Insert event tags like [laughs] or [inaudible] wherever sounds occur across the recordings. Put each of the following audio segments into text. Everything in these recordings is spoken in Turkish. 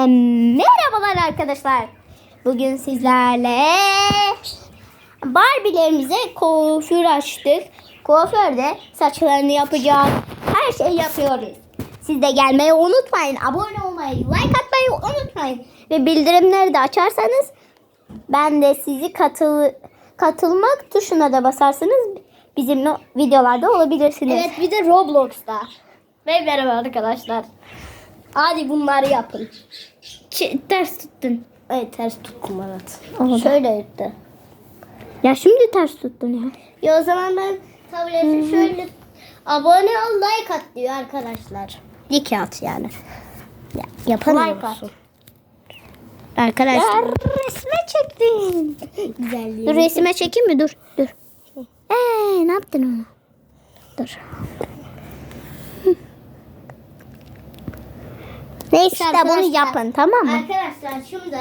E, merhabalar arkadaşlar. Bugün sizlerle Barbie'lerimize kuaför açtık. Kuaförde saçlarını yapacağız. Her şeyi yapıyoruz. Siz de gelmeyi unutmayın. Abone olmayı, like atmayı unutmayın. Ve bildirimleri de açarsanız ben de sizi katıl katılmak tuşuna da basarsanız bizimle videolarda olabilirsiniz. Evet bir de Roblox'ta. Ve merhaba arkadaşlar. Hadi bunları yapın. Ç- ters tuttun. Evet ters tuttum. Oldu. Şöyle yırttı. Ya şimdi ters tuttun ya. Ya o zaman ben tableti şöyle abone ol like at diyor arkadaşlar. İki at yani. Ya, Like yapamıyorsun. Arkadaşlar. resme çektin. [laughs] Güzelliği. Dur resime çekeyim mi? Dur. Dur. Ee, ne yaptın onu? Dur. Neyse işte bunu Arkadaşlar- yapın tamam mı? Arkadaşlar şimdi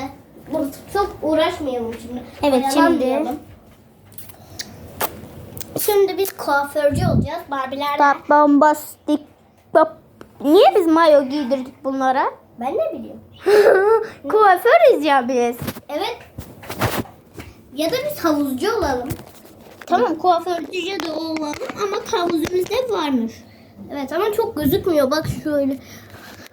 çok uğraşmayalım şimdi. Evet, şimdi-. Şimdi biz kuaförcü olacağız. Barbilerle. Bak bombastik. Bak. Niye biz mayo giydirdik bunlara? Ben ne biliyorum. [laughs] Kuaförüz ya biz. Evet. Ya da biz havuzcu olalım. Tamam kuaförcüce de olalım ama havuzumuzda varmış. Evet ama çok gözükmüyor. Bak şöyle.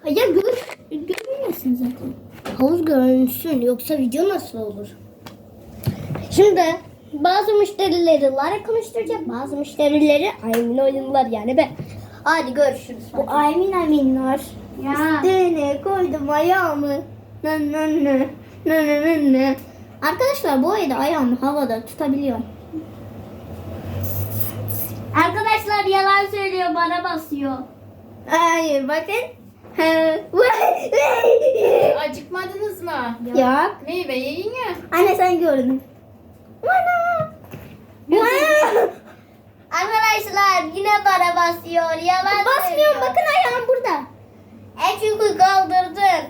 Ya gör, görmüyorsun zaten. Havuz görünsün. Yoksa video nasıl olur? Şimdi bazı müşterileri Lara konuşturacak. Bazı müşterileri Aymin oyunlar yani ben. Hadi görüşürüz. Bu Aymin Aminler. Ya. Üstüne koydum ayağımı. Nı nı nı. Nı nı nı nı. Arkadaşlar bu ayda ayağımı havada tutabiliyorum. Arkadaşlar yalan söylüyor bana basıyor. Hayır bakın. [laughs] Acıkmadınız mı? Yok. Meyve yiyin ya. Anne sen gördün. Bana. Bana. Arkadaşlar yine bana basıyor. Yalan Basmıyorum bakın ayağım burada. E çünkü kaldırdın.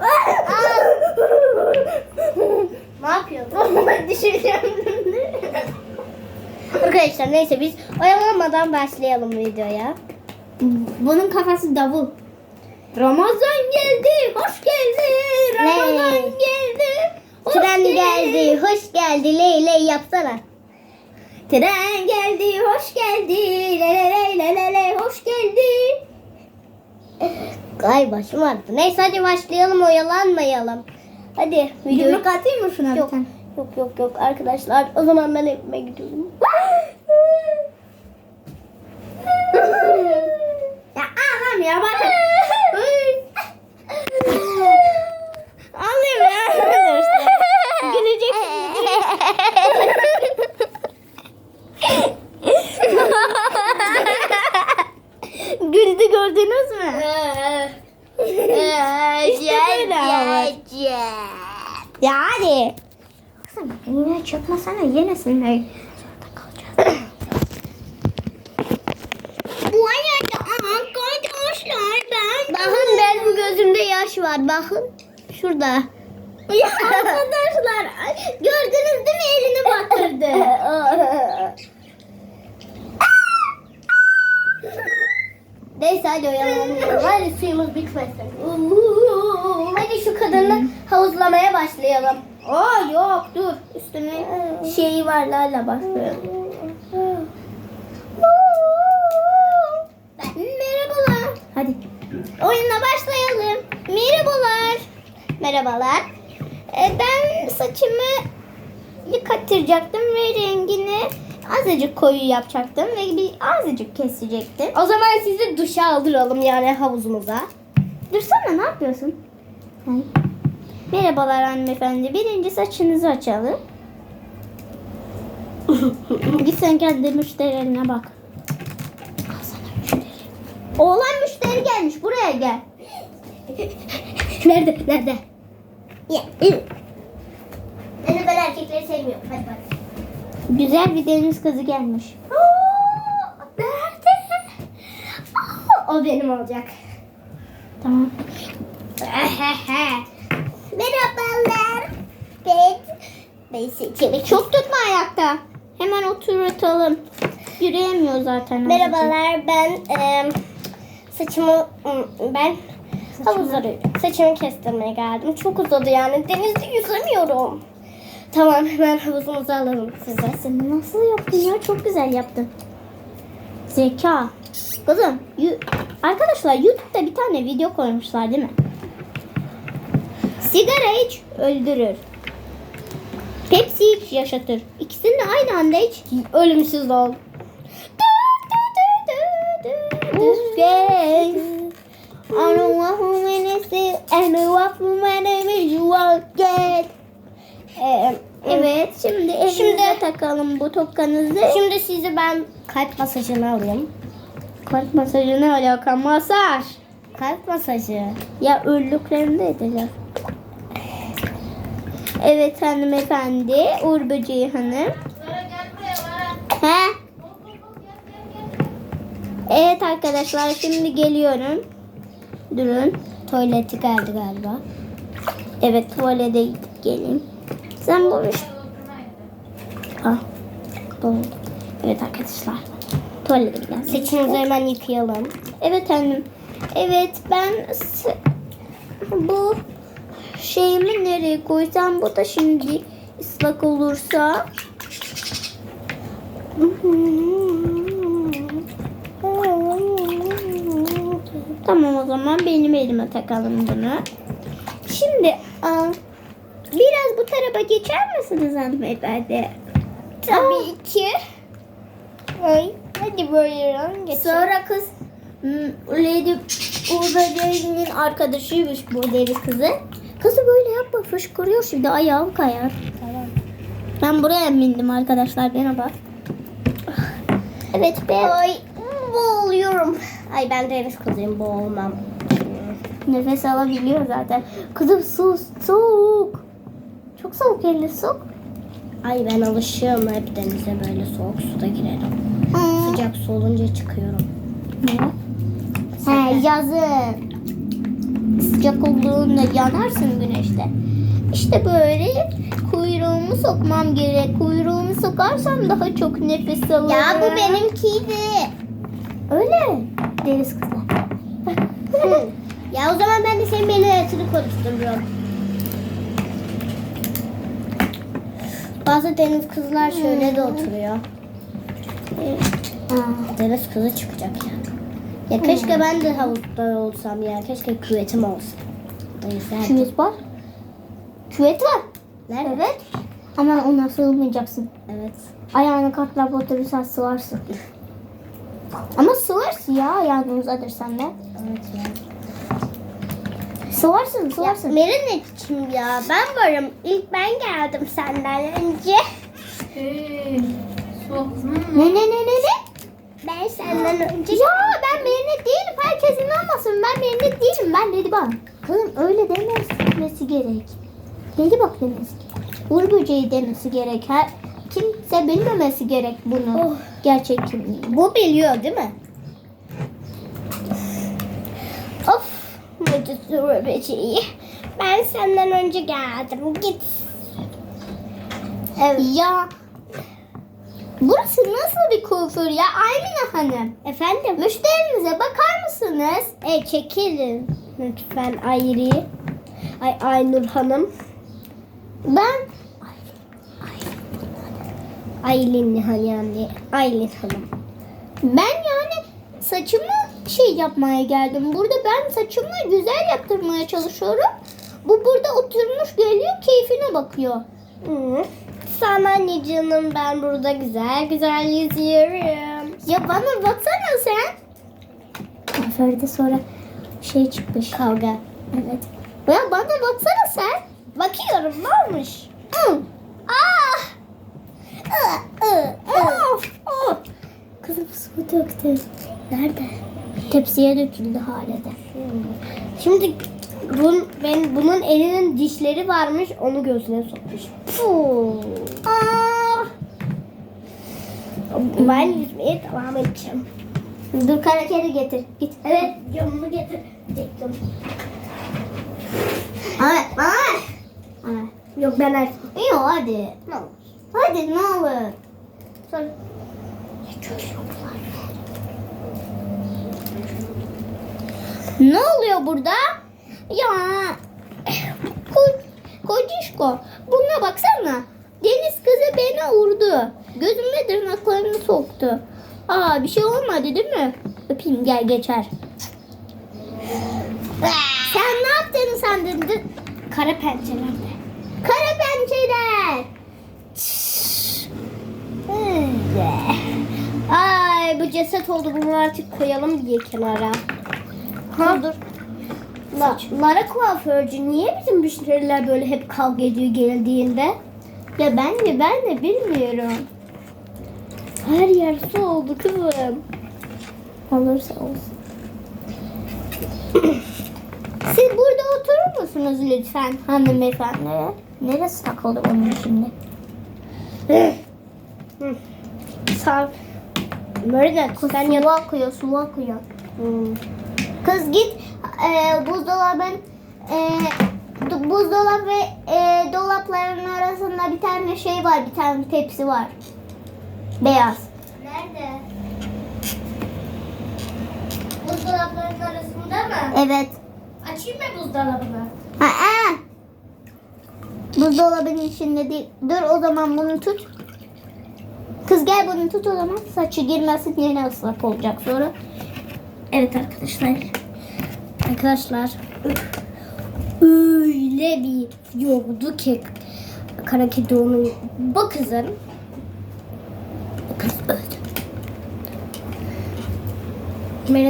[laughs] Ne? [laughs] Düşüreceğim. Arkadaşlar neyse biz oyalanmadan başlayalım videoya. Bunun kafası davul. Ramazan geldi, hoş geldi. Ramazan Ne? geldi. hoş Tren geldi, hoş geldi. Ley ley yapsana. Tren geldi, hoş geldi. Le le le le le le, hoş geldi. [laughs] Ay başım ağrıdı. Neyse hadi başlayalım oyalanmayalım. Hadi videoyu... Yumruk atayım mı şuna Yok, bir tane? yok yok yok arkadaşlar. O zaman ben evime gidiyorum. [laughs] ya ağlam ya bak. [laughs] Ağlayayım ya. Güleceksin. [laughs] Güldü gördünüz mü? öyle ama. Ya hadi. Kızım yine çırpmasana yenesin. [coughs] Bu ayakta arkadaşlar ben. Bakın benim gözümde yaş var. Bakın. Şurada. Ya arkadaşlar gördünüz değil mi elini batırdı. Neyse hadi oyalanmayalım. Hadi suyumuz bitmesin. Hadi şu kadını havuzlamaya başlayalım. Aa yok dur üstüne şeyi var Lala basıyorum. Merhabalar. Hadi. Oyuna başlayalım. Merhabalar. Merhabalar. Ee, ben saçımı yıkatıracaktım ve rengini azıcık koyu yapacaktım ve bir azıcık kesecektim. O zaman sizi duşa aldıralım yani havuzumuza. Dursana ne yapıyorsun? Hayır. Merhabalar hanımefendi. Birinci saçınızı açalım. [laughs] Git sen kendi müşterilerine bak. Oğlan müşteri gelmiş. Buraya gel. Nerede? Nerede? Yani ben erkekleri sevmiyorum. Hadi bak. Güzel bir deniz kızı gelmiş. Nerede? O benim olacak. Tamam. [laughs] Merhabalar. Evet. Ben seçimi Çok tutma ayakta. Hemen oturtalım. Yürüyemiyor zaten. Merhabalar ben em, saçımı ben Havuzları saçımı kestirmeye geldim. Çok uzadı yani. Denizde yüzemiyorum. Tamam hemen havuzumuzu alalım size. Sen nasıl yaptın ya? Çok güzel yaptın. Zeka. Kızım, arkadaşlar YouTube'da bir tane video koymuşlar değil mi? Sigara iç, öldürür. Pepsi iç, yaşatır. İkisini de aynı anda iç, ölümsüz ol. Yes. I don't want humanity and I want humanity you won't get. Ee, evet, şimdi elinize Şimdi- takalım bu tokanızı. Şimdi sizi ben kalp masajına alayım. Kalp masajı ne alaka? Masaj. Kalp masajı. Ya öldüklerinde edeceğim. Evet hanımefendi. Uğur Böceği hanım. He? Evet arkadaşlar şimdi geliyorum. Durun. Tuvaleti geldi galiba. Evet tuvalete gidip geleyim. Sen bu iş... Ah. Doldu. Evet arkadaşlar. Tuvalete gidelim. Saçımızı hemen yıkayalım. Evet hanım. Evet ben bu şeyimi nereye koysam bu da şimdi ıslak olursa. Tamam o zaman benim elime takalım bunu. Şimdi aa, biraz bu tarafa geçer misiniz hanımefendi? Tabii ki. Ay, hadi buyurun geçin. Sonra kız hmm, Lady Uğur'un arkadaşıymış bu deri kızı. Kızı böyle yapma fışkırıyor şimdi ayağım kayar. Tamam. Ben buraya bindim arkadaşlar bana bak. Evet ben Ay boğuluyorum. Ay ben deniz kızıyım boğulmam. nefes alabiliyor zaten. Kızım su soğuk. Çok soğuk elini soğuk. Ay ben alışığım hep denize böyle soğuk suda girerim. Sıcak su olunca çıkıyorum. Ne? He yazın. Sıcak olduğunda yanarsın güneşte. İşte böyle kuyruğumu sokmam gerek. Kuyruğumu sokarsam daha çok nefes alırım. Ya bu benimkiydi. Öyle. Deniz kızlar. [laughs] Ya o zaman ben de senin beni etini konuşturuyorum. Bazı deniz kızlar şöyle de oturuyor. Aa, Deniz kızı çıkacak ya. Ya keşke ben de havuzda olsam ya. Keşke küvetim olsa. Küvet var. Küvet var. Nerede? Evet. Ama ona sığmayacaksın. Evet. Ayağını katlayıp oturursan sıvarsın. Ama sıvarsın ya ayağını uzatırsan da. Evet ya. Sıvarsın Ya sıvarsın. Merinet'ciğim ya ben varım. İlk ben geldim senden önce. Hey. Ne ne ne ne ne? Ben senden önce Ya ben Merinet değilim. Herkes inanmasın. Ben Merinet değilim. Ben Ladybug. Kızım öyle demesi gerek. Ladybug demesi gerek. Uğur böceği demesi gerek. Her, kimse bilmemesi gerek bunu. Oh. Gerçek kimliği. Bu biliyor değil mi? Of mucize böceği. Ben senden önce geldim. Git. Evet. Ya burası nasıl bir kuaför ya Aymine Hanım? Efendim? Müşterinize bakar mısınız? E çekilin. Lütfen Ayri. Ay Aynur Hanım. Ben Aylin Han yani. Aylin Hanım. ben yani saçımı şey yapmaya geldim. Burada ben saçımı güzel yaptırmaya çalışıyorum. Bu burada oturmuş geliyor keyfine bakıyor. Hı. Sana ne canım ben burada güzel güzel yüzüyorum. Ya bana baksana sen. Kuaförde sonra şey çıkmış. Kavga. Evet. Ya bana baksana sen. Bakıyorum ne olmuş? Hı. Ah! Ih, ih, ih. Of, of. Kızım su döktü. Nerede? Tepsiye döküldü halde. Şimdi bun, ben, bunun elinin dişleri varmış onu gözüne sokmuş. Ben yüzmeye devam edeceğim. dur karakeri getir. Git. Evet camımı getirecektim. Ay, ay. Ay. Yok ben er. İyi hadi. Ne olur. Hadi ne olur. Sonra Ne oluyor burada? Ya. Ko Kocişko. Buna baksana. Deniz kızı beni vurdu. Gözüme tırnaklarını soktu. Aa bir şey olmadı değil mi? Öpeyim gel geçer. Sen ne yaptığını sandın? Kara pençelerde. Kara pençeler. Ceset oldu bunu artık koyalım diye kenara. Ha dur. La, Lara kuaförcü niye bizim müşteriler böyle hep kavga ediyor geldiğinde? Ya ben de ben de bilmiyorum. Her yer su oldu kızım. Olursa olsun. [coughs] Siz burada oturur musunuz lütfen hanımefendi? Neresi takıldı onun şimdi? [coughs] Sağ. Merida sen Su yat. akıyor, su akıyor. Hmm. Kız git e, buzdolabın e, buzdolabı ve e, dolapların arasında bir tane şey var, bir tane tepsi var. Beyaz. Nerede? Buzdolaplarının arasında mı? Evet. Açayım mı buzdolabını? Ha, ha. Buzdolabının içinde değil. Dur o zaman bunu tut. Kız gel bunu tut o zaman. Saçı girmesin yine ıslak olacak sonra. Evet arkadaşlar. Arkadaşlar öyle bir yordu ki kara kedi onu bu kızın kız öldü.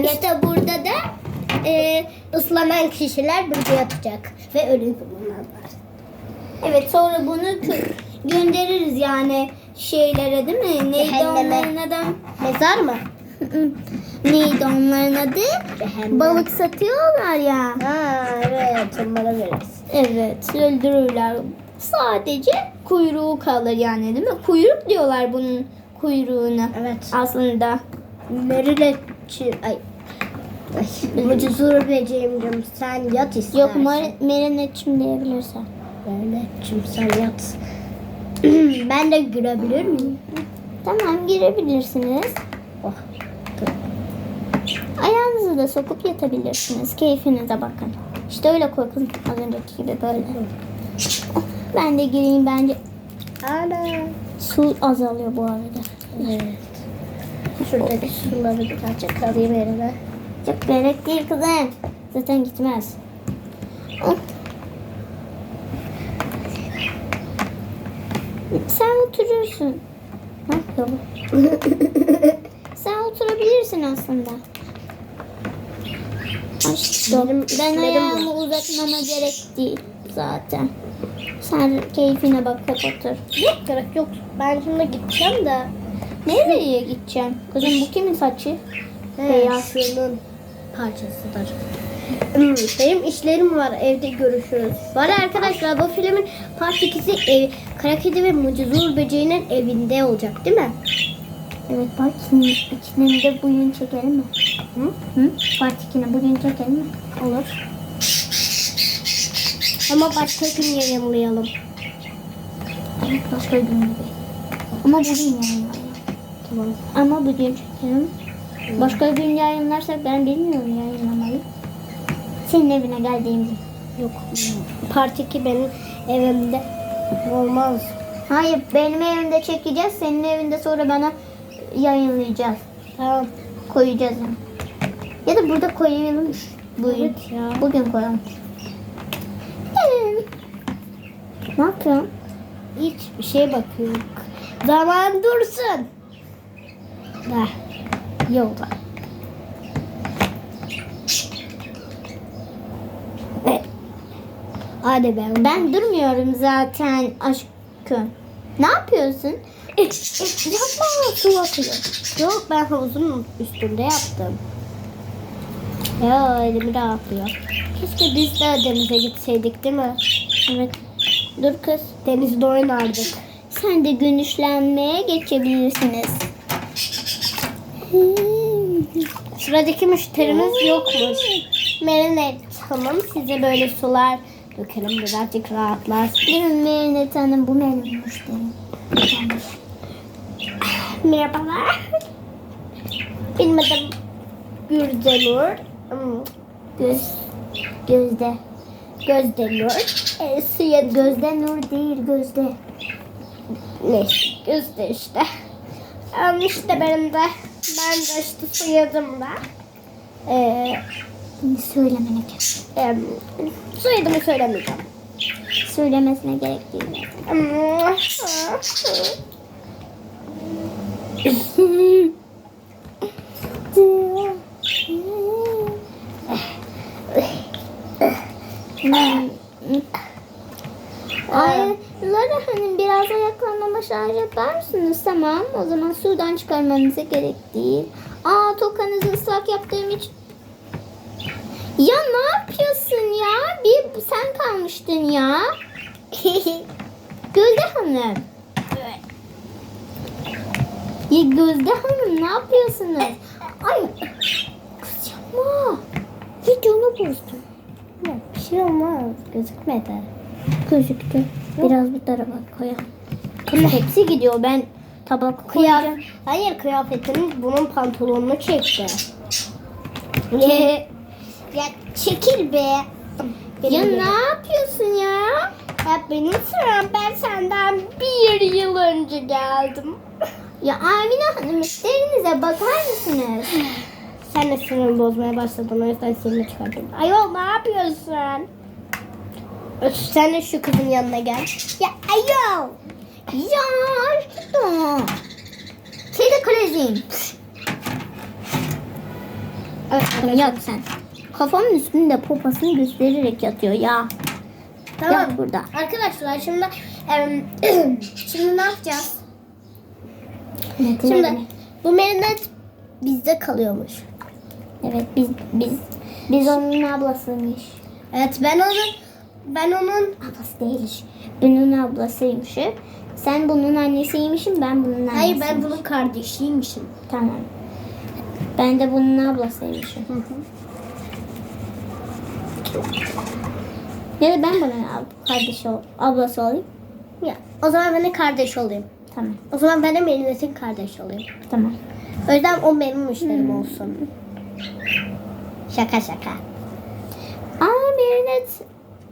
İşte burada da e, ıslanan kişiler burada yatacak ve ölü bulunanlar. Evet sonra bunu göndeririz yani şeylere değil mi? Neydi Cehenneme. onların adı? Mezar mı? [laughs] Neydi onların adı? Cehennem. Balık satıyorlar ya. Ha evet onlara veririz. Evet öldürürler. Sadece kuyruğu kalır yani değil mi? Kuyruk diyorlar bunun kuyruğuna. Evet. Aslında. Meriletçi ay. Ay, Mucizur beceğimcim sen yat istersen. Yok mar- marinetçim diyebilirsen. Meriletçim sen yat. Ben de girebilir miyim? Tamam girebilirsiniz. Oh. Ayağınızı da sokup yatabilirsiniz. Keyfinize bakın. İşte öyle korkun. Az önceki gibi böyle. Ben de gireyim bence. Ana. Su azalıyor bu arada. Evet. Şuradaki suları birazcık alayım elime. Çok gerek değil kızım. Zaten gitmez. Hop. Sen oturuyorsun. Ne yapıyor bu? [laughs] Sen oturabilirsin aslında. Aşkım, Benim ben ayağımı uzatmama gerek değil zaten. Sen keyfine bak hep otur. Yok gerek yok. Ben şimdi gideceğim de. Nereye gideceğim? Kızım bu kimin saçı? Beyaz. Şunun parçasıdır. Benim işlerim var. Evde görüşürüz. Var arkadaşlar bu filmin part 2'si ev, Kara Kedi ve Mucizur Böceği'nin evinde olacak değil mi? Evet bak ikinin de bugün çekelim mi? Hı? Hı? Part 2'ni bugün çekelim mi? Olur. Ama başka gün yayınlayalım. Evet başka gün gibi. Ama bugün yayınlayalım. Tamam. Ama bugün çekelim. Başka gün yayınlarsak ben bilmiyorum yayınlamayı. Senin evine geldiğimde. Yok. Part 2 benim evimde olmaz. Hayır benim evimde çekeceğiz. Senin evinde sonra bana yayınlayacağız. Tamam. Koyacağız yani. Ya da burada koyalım. Bugün. Evet ya. Bugün koyalım. Hmm. Ne yapıyorsun? Hiç bir şeye bakıyorum. Zaman dursun. Da. Yolda. Hadi ben. Ben durmuyorum zaten aşkım. Ne yapıyorsun? Yapma su akıyor. Yok ben havuzun üstünde yaptım. Ya elimi rahatlıyor. Keşke biz de denize gitseydik değil mi? Evet. Dur kız. Denizde oynardık. Sen de güneşlenmeye geçebilirsiniz. Sıradaki müşterimiz yokmuş. Merinet Hanım size böyle sular dökelim birazcık rahatlarsın. Değil mi Merinet Hanım? Bu benim müşterim. Merhabalar. Benim adım Gürdenur. Hmm. Göz. Gözde. Gözde Nur. E, suya Gözde nur değil gözde. Neyse gözde işte. Em, işte benim de ben de işte soyadım da. Ee, Söylemene gerek. em, soyadımı söylemeyeceğim. Söylemesine gerek değil. Ayları hani biraz ayaklanma şarj yapar mısınız? Tamam. O zaman sudan çıkarmanıza gerek değil. Aa tokanızı ıslak yaptığım için. Ya ne yapıyorsun ya? Bir sen kalmıştın ya. [laughs] Gözde Hanım. Ya Gözde Hanım ne yapıyorsunuz? Ay kız yapma. Videonu bozdum. Yok, bir şey olmaz. Gözükmedi. Gözüktü. Biraz bu tarafa koyalım. Kız hepsi gidiyor. Ben tabak koyacağım. Hayır kıyafetiniz bunun pantolonunu çekti. Ke- Ya çekil be. ya ne yapıyorsun ya? Ya benim sıram ben senden bir yıl önce geldim. Ya Amine Hanım işlerinize bakar mısınız? Sen de sinirimi bozmaya başladın o yüzden seni çıkardım. Ayol ne yapıyorsun? Öf, Sen de şu kızın yanına gel. Ya ayol. ya aşkım. Kedi kaleziyim. Evet, Yat sen. Kafamın üstünde popasını göstererek yatıyor ya. Tamam. Yat burada. Arkadaşlar şimdi [clears throat] şimdi ne yapacağız? Şimdi bu merinet bizde kalıyormuş. Evet biz biz biz onun ablasıymış. Evet ben onun ben onun Ablası değil. Ben onun ablasıymış. Sen bunun annesiymişsin ben bunun annesiyim. hayır ben bunun kardeşiymişim. Tamam. Ben de bunun ablasıymışım. Ya da ben bunun ab- kardeşi ol, ablası olayım. Ya o zaman ben de kardeş olayım. Tamam. O zaman ben de Merinet'in kardeşi olayım. Tamam. O yüzden o benim müşterim olsun. Şaka şaka. Aa Merinet.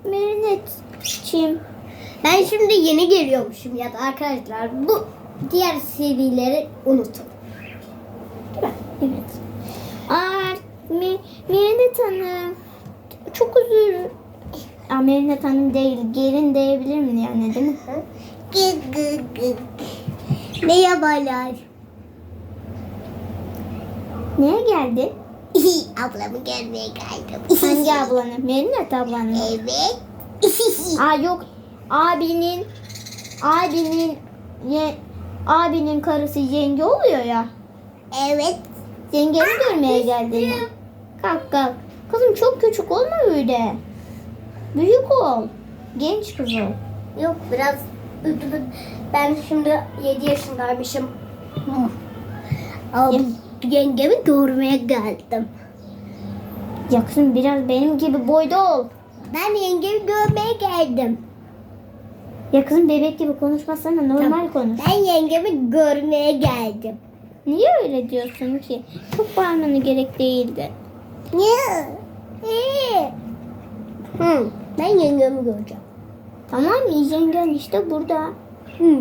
Merinet. Çim. Ben şimdi yeni geliyormuşum ya da arkadaşlar bu diğer serileri unutun. Evet. Aa Mi, Merinet Hanım. Çok özür. Aa Merinet Hanım değil. Gelin diyebilir mi yani değil mi? Gık gık gık. Merhabalar. Neye geldi? [laughs] Ablamı görmeye geldim. [laughs] Hangi ablanı? Merinet ablanı. Evet. [laughs] Aa yok. Abinin abinin ye, abinin karısı yenge oluyor ya. evet. Yengeni görmeye geldi. Kalk kalk. Kızım çok küçük olma öyle. Büyük ol. Genç kız ol. Yok biraz ben şimdi 7 yaşındaymışım. Abi, yengemi görmeye geldim. Ya kızım biraz benim gibi boyda ol. Ben yengemi görmeye geldim. Ya kızım bebek gibi konuşmasana normal konuş. Ben yengemi görmeye geldim. Niye öyle diyorsun ki? Çok bağırmanı gerek değildi. Niye? Niye? Hı, ben yengemi göreceğim. Tamam mı? Yengen işte burada. Hı.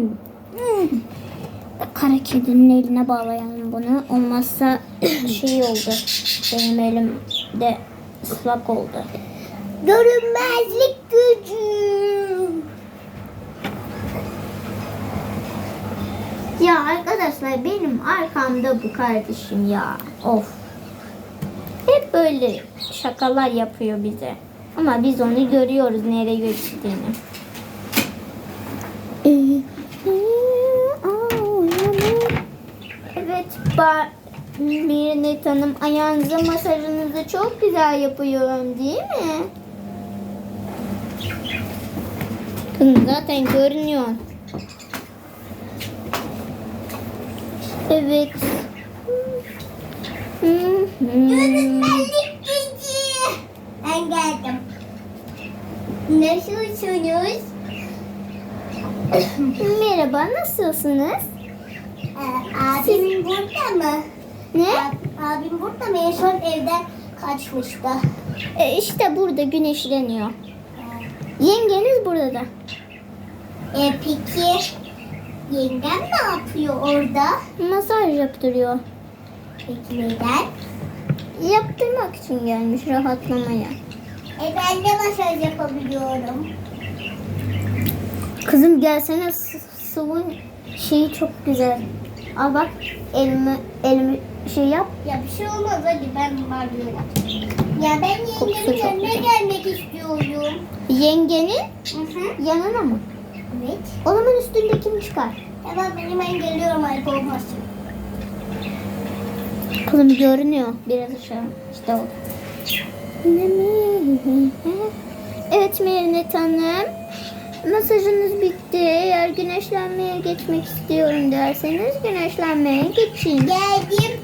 Kara kedinin eline bağlayalım bunu. Olmazsa [coughs] şey oldu. Benim elim de ıslak oldu. Görünmezlik gücü. Ya arkadaşlar benim arkamda bu kardeşim ya. Of. Hep böyle şakalar yapıyor bize. Ama biz onu görüyoruz nereye gittiğini. Evet, ba Merinet Hanım ayağınıza masajınızı çok güzel yapıyorum değil mi? Zaten görünüyor. Evet. Görünmezlik gücü. Ben geldim. Nasılsınız? Merhaba, nasılsınız? Ee, abim burada mı? Ne? Ab- Abim burada mı? En son evden kaçmıştı. E, işte burada güneşleniyor. Yengeniz burada da. E peki yengem ne yapıyor orada? Masaj yaptırıyor. Neden? Yaptırmak için gelmiş rahatlamaya. E ben de masaj yapabiliyorum. Kızım gelsene s- sıvı şeyi çok güzel. Al bak elimi elimi şey yap. Ya bir şey olmaz hadi ben varlıyorum. Ya ben yengemin yanına güzel. gelmek istiyorum. Yengenin Hı hı. yanına mı? Evet. O zaman üstündekini çıkar. Tamam ben hemen geliyorum ayıp olmasın. Kızım görünüyor biraz aşağı. İşte o. Evet Merinet Hanım. Masajınız bitti. Eğer güneşlenmeye geçmek istiyorum derseniz güneşlenmeye geçin. Geldim.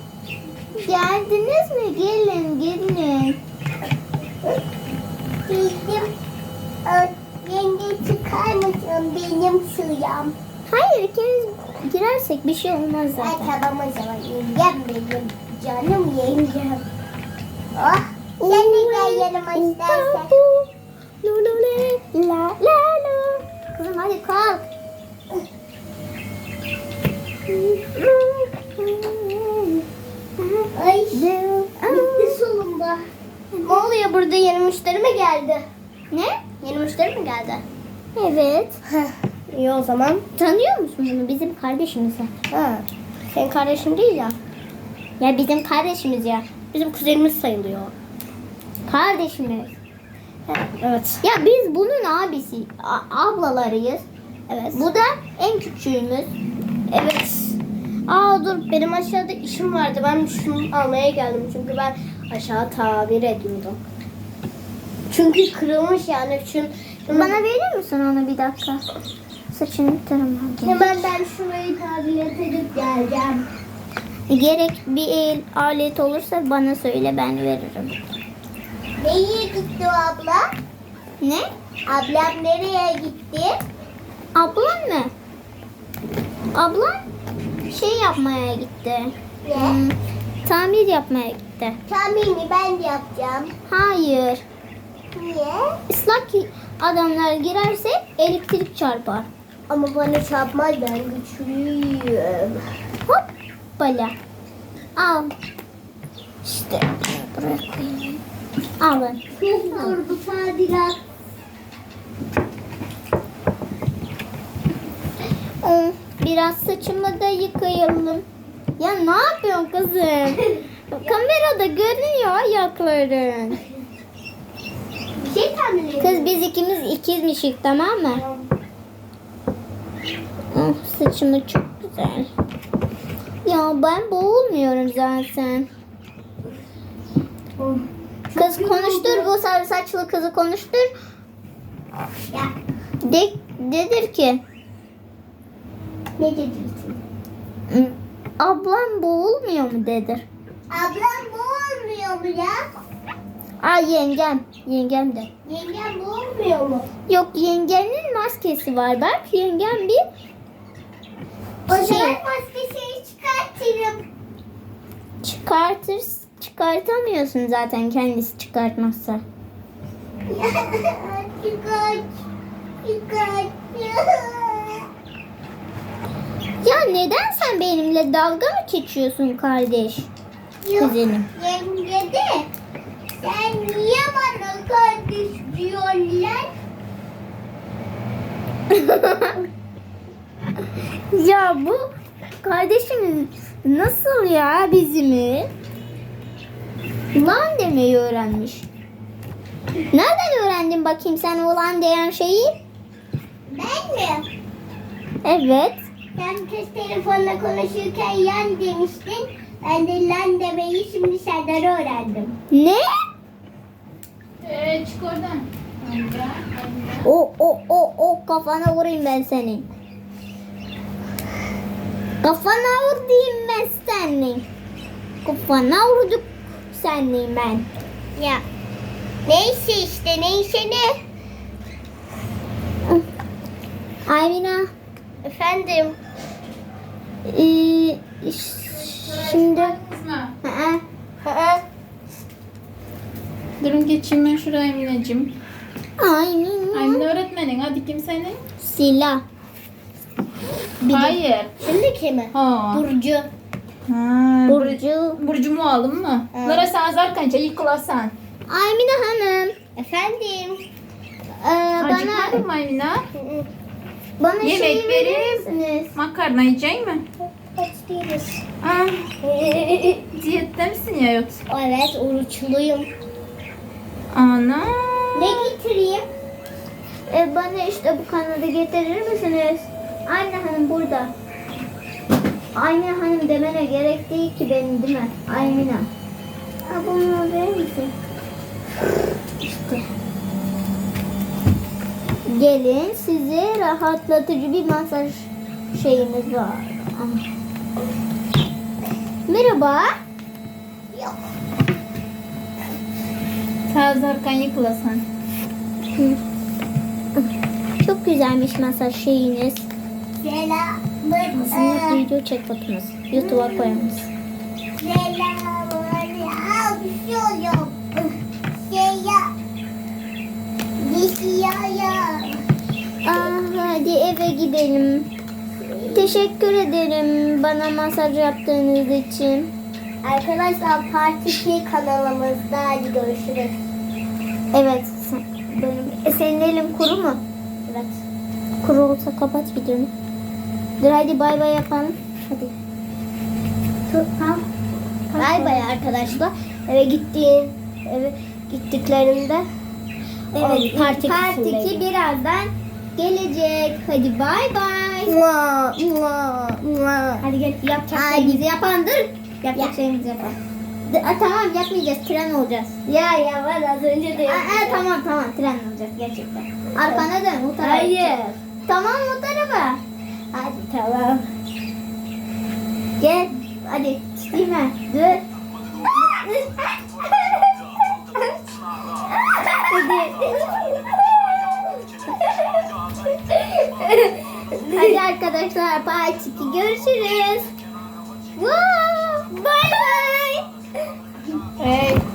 Geldiniz mi? Gelin gelin. Geldim. Yenge çıkar mısın benim suyam? Hayır ikimiz girersek bir şey olmaz Ay zaten. tamam o zaman yengem benim. Canım yengem. Oh. Sen de gel yanıma istersen. Lu lu le, la la la. Kızım hadi kalk. Ay. Bitti sonunda. Ne oluyor burada yeni müşteri mi geldi? Ne? Yeni müşteri mi geldi? Evet. İyi o zaman. Tanıyor musun bunu? Bizim kardeşimiz. Ha. Senin kardeşin değil ya. Ya bizim kardeşimiz ya. Bizim kuzenimiz sayılıyor. Kardeşimiz. Evet. Ya biz bunun abisi, a- ablalarıyız. Evet. Bu da en küçüğümüz. Evet. Aa dur benim aşağıda işim vardı. Ben şunu almaya geldim. Çünkü ben aşağı tamir ediyordum. Çünkü kırılmış yani. Şunu- Bana verir misin onu bir dakika? Saçını taramam. Hemen ben şurayı tamir edip geleceğim. Gerek bir el alet olursa bana söyle ben veririm. Nereye gitti o abla? Ne? Ablam nereye gitti? Ablan mı? Ablan şey yapmaya gitti. Ne? Hmm, tamir yapmaya gitti. Tamirini ben de yapacağım. Hayır. Niye? Islak adamlar girerse elektrik çarpar. Ama bana çarpmaz ben güçlüyüm. Hop bala. Al. İşte buraya koyayım. Alın. Çok zor bu tadilat. Biraz saçımı da yıkayalım. Ya ne yapıyorsun kızım? [laughs] Kamerada görünüyor ayakların. Bir şey. Kız biz ikimiz ikizmişik tamam mı? Oh, saçımı çok güzel. Ya ben boğulmuyorum zaten. Kız konuştur bu sarı saçlı kızı konuştur. Ya, De, dedir ki ne? "Hı, ablam boğulmuyor mu dedir. Ablam bu olmuyor mu ya? Ay yengem. Yengem de. Yengem bu olmuyor mu? Yok yengenin maskesi var. Bak yengem bir O zaman başka şey çıkartırım. çıkartır çıkartamıyorsun zaten kendisi çıkartmazsa. Çıkart. Çıkart. Ya neden sen benimle dalga mı geçiyorsun kardeş? Yok, Kuzenim. Yenge de sen niye bana kardeş diyorlar? [laughs] ya bu kardeşimiz nasıl ya bizimi? Lan demeyi öğrenmiş. Nereden öğrendin bakayım sen olan diyen şeyi? Ben mi? Evet. Sen kız telefonla konuşurken yan demiştin. Ben de lan demeyi şimdi senden öğrendim. Ne? Ee, çık oradan. O o o o kafana vurayım ben senin. Kafana vurayım ben senin. Kafana vurduk senin ben. Ya. Neyse işte neyse ne? Amina Efendim. ee, şimdi hı. Hı Durun geçeyim ben şuraya Emineciğim. Ay. Emine öğretmenin adı kim senin? Sila. Hayır. Şimdi kimi? Ha. Burcu. Ha. Burcu. Burcu mu oğlum mu? Evet. Lara sen zarkanca yıkılasan. Aymine Hanım. Efendim. Ee, bana mı Emine? bana Yemek şey verir misiniz? Makarna yiyecek mi? Aç değiliz. Ah, diyette misin ya yoksa? evet oruçluyum. Ana. Ne getireyim? Ee, bana işte bu kanadı getirir misiniz? Anne hanım burada. Anne hanım demene gerek değil ki benim değil mi? Aymine. Ha bunu verir misin? İşte. Gelin size rahatlatıcı bir masaj şeyimiz var. Merhaba. Sağ zarkan yıkılasan. Çok güzelmiş masaj şeyiniz. Aslında video çek bakınız. YouTube'a koyarız. Aa, hadi eve gidelim. Teşekkür ederim bana masaj yaptığınız için. Arkadaşlar Part 2 kanalımızda hadi görüşürüz. Evet, benim, e, senin elin kuru mu? Evet. Kuru olsa kapat videonu. Dur hadi bay bay yapalım. Hadi. Tamam. Bay bay arkadaşlar. Eve gittiğin eve gittiklerinde Evet, Part iki part 2 ikisindeydi. birazdan gelecek. Hadi bay bay. Mua, mua, mua. Hadi gel yapacak Hadi. şeyimizi yapan dur. Yapacak Yap. şeyimizi yapan. D- Aa, tamam yapmayacağız tren olacağız. Ya ya var az önce de Aa, aa, tamam tamam tren olacağız gerçekten. Arkana dön bu tarafa. Hayır. Tamam bu tarafa. Hadi tamam. Gel. Hadi tutayım ben. Dur. Hadi. Hadi arkadaşlar part 2 görüşürüz. Wow, bye bye. Hey.